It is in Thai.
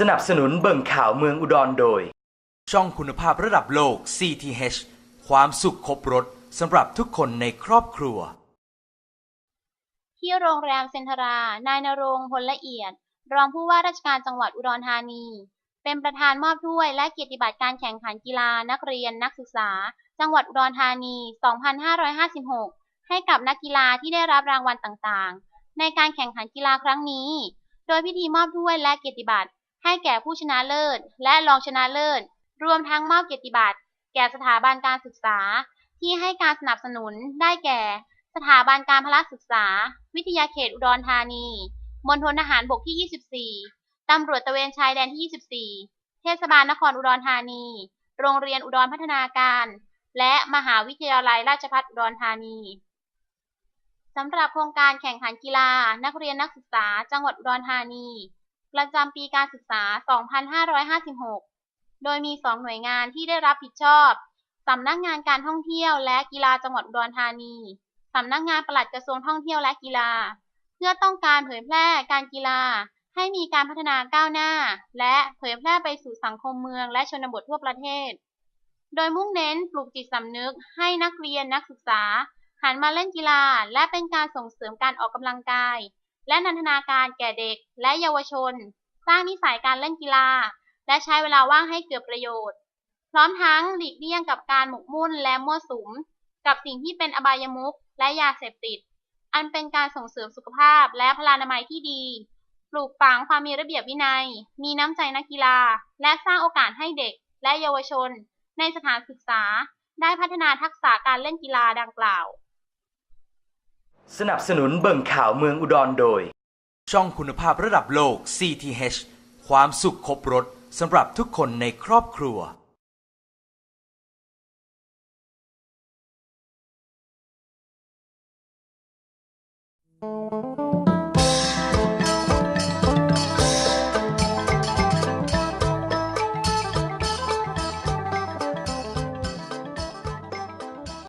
สนับสนุนเบิ่งข่าวเมืองอุดรโดย ช่องคุณภาพระดับโลก CTH ความสุขครบรถสำหรับทุกคนในครอบครัว ที่โรงแรมเซ็นทรา นายนรงค์พลละเอียด รองผู้ว่าราชการจังหวัดอุดรธานี เป็นประธานมอบถ้วยและเกียรติบัตรการแข่งขันกีฬานักเรียนนักศึกษา จังหวัดอุดรธานี 2556 ให้กับนักกีฬาที่ได้รับรางวัลต่างๆ ในการแข่งขันกีฬาครั้งนี้ โดยพิธีมอบถ้วยและเกียรติบัตร ให้แก่ผู้ชนะเลิศ และรองชนะเลิศ รวมทั้งมอบเกียรติบัตร แก่สถาบันการศึกษา ที่ให้การสนับสนุนได้แก่ สถาบันการพละศึกษา วิทยาเขตอุดรธานีมณฑลทหารบกที่ 24 ตำรวจตะเวนชายแดนที่ 24 เทศบาลนครอุดรธานี โรงเรียนอุดรพัฒนาการ และมหาวิทยาลัยราชภัฏอุดรธานีสำหรับโครงการแข่งขันกีฬา นักเรียนนักศึกษา จังหวัดอุดรธานี ประจำปีการศึกษา 2556 โดยมี 2 หน่วยงานที่ได้รับผิดชอบสำนักงานการท่องเที่ยวและกีฬาจังหวัดอุดรธานีสำนักงานปลัดกระทรวงท่องเที่ยวและกีฬา เพื่อต้องการเผยแพร่การกีฬาให้มีการพัฒนาก้าวหน้า และเผยแพร่ไปสู่สังคมเมืองและชนบททั่วประเทศ โดยมุ่งเน้นปลูกจิตสำนึกให้นักเรียนนักศึกษา หันมาเล่นกีฬา และเป็นการส่งเสริมการออกกำลังกาย และนันทนาการแก่เด็กและเยาวชน สร้างนิสัยการเล่นกีฬา และใช้เวลาว่างให้เกิดประโยชน์ พร้อมทั้งหลีกเลี่ยงกับการหมกมุ่นและมั่วสุม กับสิ่งที่เป็นอบายมุขและยาเสพติด อันเป็นการส่งเสริมสุขภาพและพลานามัยที่ดี ปลูกฝังความมีระเบียบวินัย มีน้ำใจนักกีฬา และสร้างโอกาสให้เด็กและเยาวชน ในสถานศึกษา ได้พัฒนาทักษะการเล่นกีฬาดังกล่าว สนับสนุนเบิ่งข่าวเมืองอุดรโดย ช่องคุณภาพระดับโลก CTH ความสุขครบรถสำหรับทุกคนในครอบครัว Thank